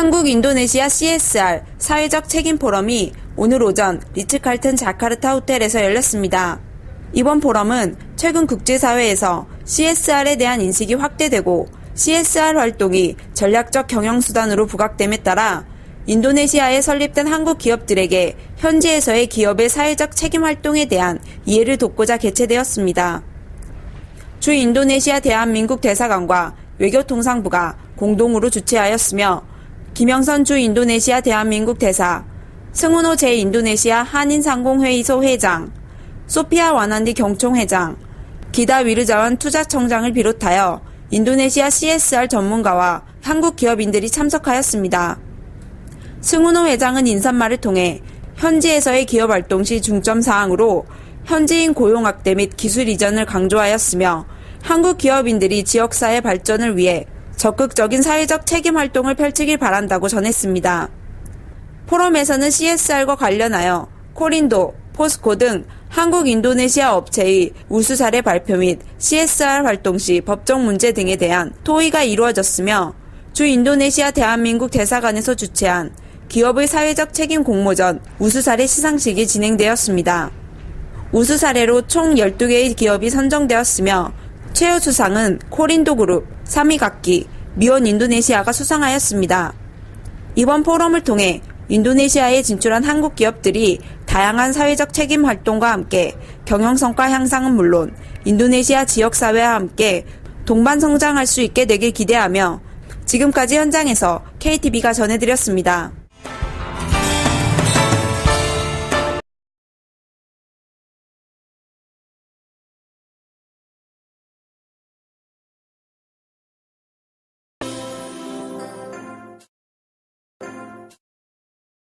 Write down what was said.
한국 인도네시아 CSR 사회적 책임 포럼이 오늘 오전 리츠칼튼 자카르타 호텔에서 열렸습니다. 이번 포럼은 최근 국제사회에서 CSR에 대한 인식이 확대되고 CSR 활동이 전략적 경영수단으로 부각됨에 따라 인도네시아에 설립된 한국 기업들에게 현지에서의 기업의 사회적 책임 활동에 대한 이해를 돕고자 개최되었습니다. 주 인도네시아 대한민국 대사관과 외교통상부가 공동으로 주최하였으며 김영선 주 인도네시아 대한민국 대사, 승훈호 제 인도네시아 한인상공회의소 회장, 소피아 와난디 경총회장, 기다 위르자원 투자청장을 비롯하여 인도네시아 CSR 전문가와 한국 기업인들이 참석하였습니다. 승훈호 회장은 인사말을 통해 현지에서의 기업 활동 시 중점 사항으로 현지인 고용 확대 및 기술 이전을 강조하였으며 한국 기업인들이 지역사회 발전을 위해 적극적인 사회적 책임 활동을 펼치길 바란다고 전했습니다. 포럼에서는 CSR과 관련하여 코린도, 포스코 등 한국 인도네시아 업체의 우수 사례 발표 및 CSR 활동 시 법적 문제 등에 대한 토의가 이루어졌으며 주 인도네시아 대한민국 대사관에서 주최한 기업의 사회적 책임 공모전 우수 사례 시상식이 진행되었습니다. 우수 사례로 총 12개의 기업이 선정되었으며 최우 수상은 코린도 그룹, 3위 각기, 미원 인도네시아가 수상하였습니다. 이번 포럼을 통해 인도네시아에 진출한 한국 기업들이 다양한 사회적 책임 활동과 함께 경영 성과 향상은 물론 인도네시아 지역 사회와 함께 동반 성장할 수 있게 되길 기대하며 지금까지 현장에서 KTV가 전해드렸습니다.